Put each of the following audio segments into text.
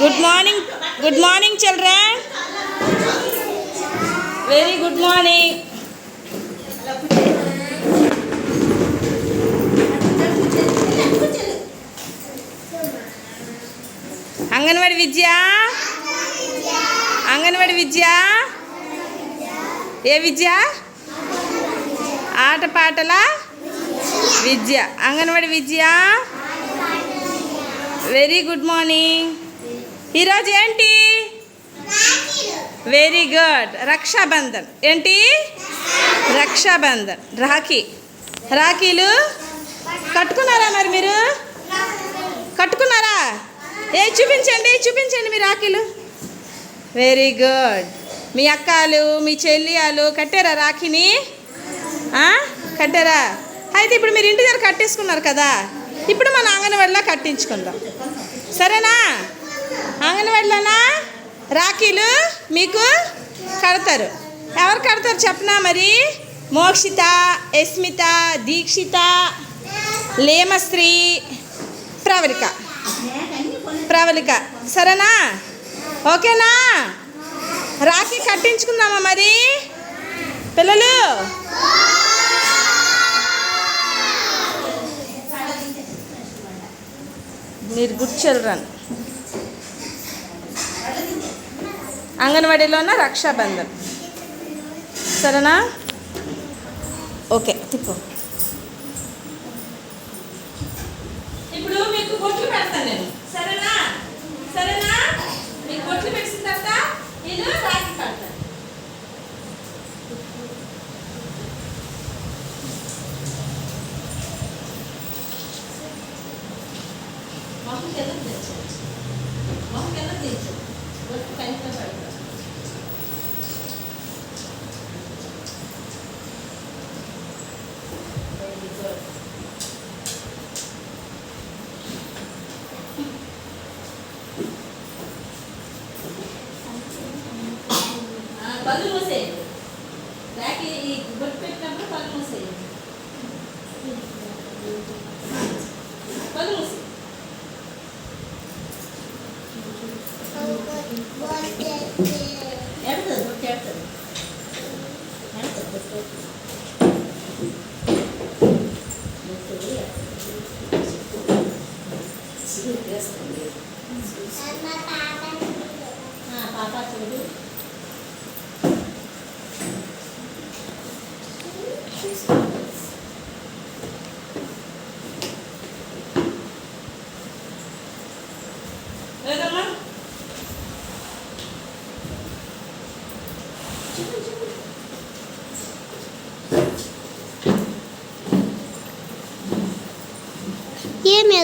Good morning good morning children very good morning Anganwadi విద్య? అంగన్వాడి విద్య? ఏ విద్య? ఆటపాటల విద్య. అంగన్వాడి విద్య? వెరీ గుడ్ మార్నింగ్ ఈరోజు ఏంటి? Very good Rakshabandhan. ఏంటి? రక్షాబంధన్. రాఖీ. రాఖీలు కట్టుకున్నారా మరి మీరు? కట్టుకున్నారా? ఏ చూపించండి చూపించండి మీ రాఖీలు. వెరీ గుడ్ మీ అక్కలు మీ చెల్లియాలు కట్టారా రాఖీని? కట్టారా? అయితే ఇప్పుడు మీరు ఇంటి దగ్గర కట్టేసుకున్నారు కదా. ఇప్పుడు మన అంగన్వాడిలో కట్టించుకుందాం. సరేనా? అంగన్వాడీలోనా? రాఖీలు మీకు కడతారు. ఎవరు కడతారు చెప్పనా మరి? మోక్షిత యస్మిత దీక్షిత లేమశ్రీ ప్రవళిక. ప్రవళిక. సరేనా? ఓకేనా? రాఖీ కట్టించుకుందామా మరి? పిల్లలు? మీరు గుడ్ చిల్డ్రన్ అంగన్వాడీలోన రక్షాబంధన్. సరేనా? ఓకే తిప్పు. ఆ, కళ్ళు మూసేయండి రాకి ఈ బొట్టు పెట్టినప్పుడు కళ్ళు మూసేయండి కళ్ళు మూసి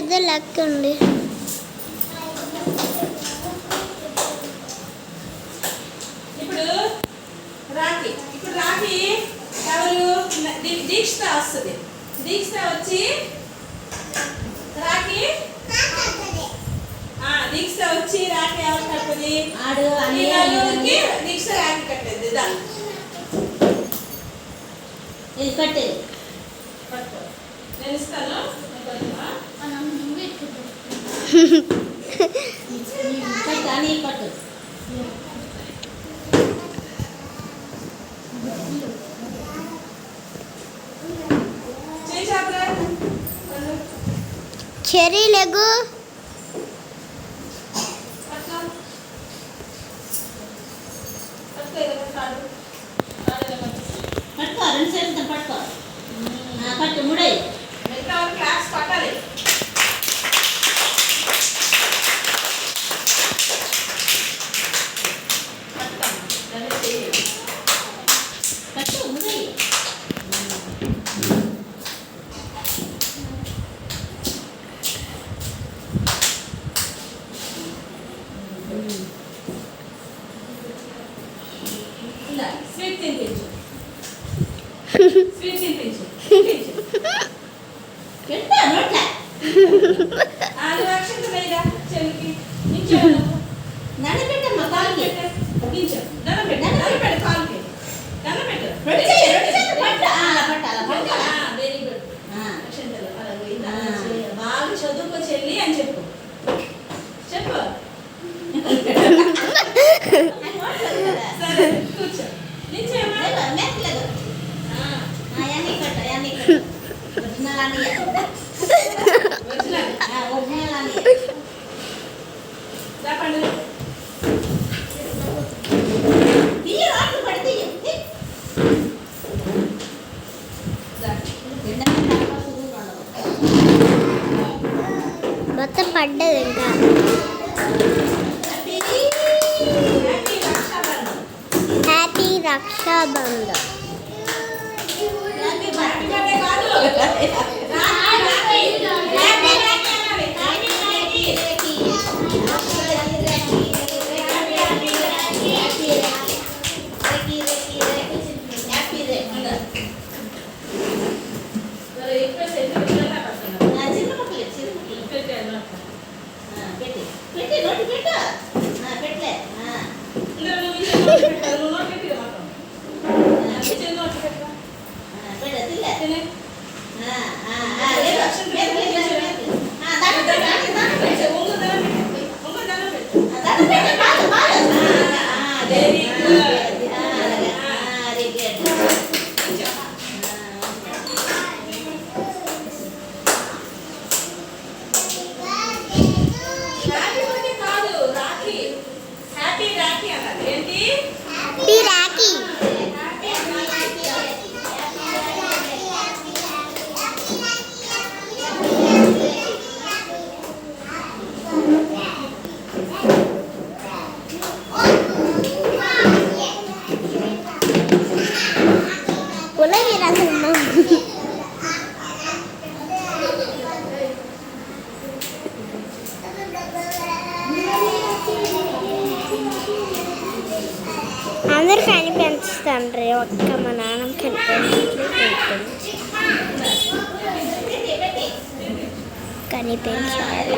ఎద్దు లెక్క ఉంది. ఇప్పుడు రాఖీ ఇప్పుడు రాఖీ ఎవరు? దీక్షిత వస్తుంది. దీక్షిత వచ్చి రాఖీ? దీక్షిత వచ్చి రాఖీ ఎవరు కట్టది? ఆడు నలుగురికి రాఖీ కట్టేది. ఇదా ఇది కట్టే. పట్టుకో నేను ఇస్తాను. చెరీ లెగు మొత్తం పడ్డది ఇంకా. హ్యాపీ రక్షాబంధన్ అందరు ఫ్యాన్ పెంచుతాండ్రి ఒక్క మా నాన్నకి కనిపించట్లేదు కనిపించాలి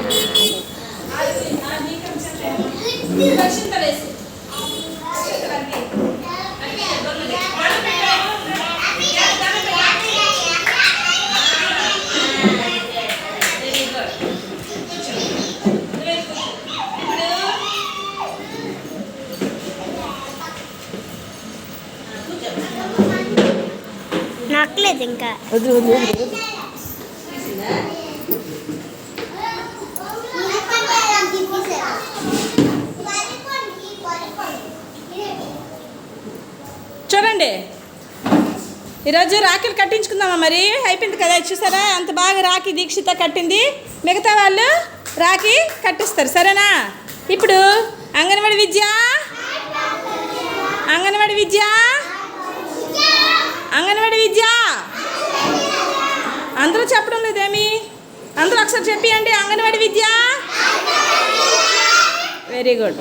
రక్షింతలేసి ఇంకా. చూడండి. ఈరోజు రాఖీలు కట్టించుకుందామా మరి? అయిపోయింది కదా చూసారా? అంత బాగా రాఖీ దీక్షిత కట్టింది. మిగతా వాళ్ళు రాఖీ కట్టిస్తారు సరేనా? ఇప్పుడు అంగన్వాడి విద్య? అంగన్వాడి విద్య? అంగన్వాడి విద్య? అందరూ చెప్పడం లేదేమి? అందరూ ఒకసారి చెప్పి అండి అంగన్వాడి విద్య. Very good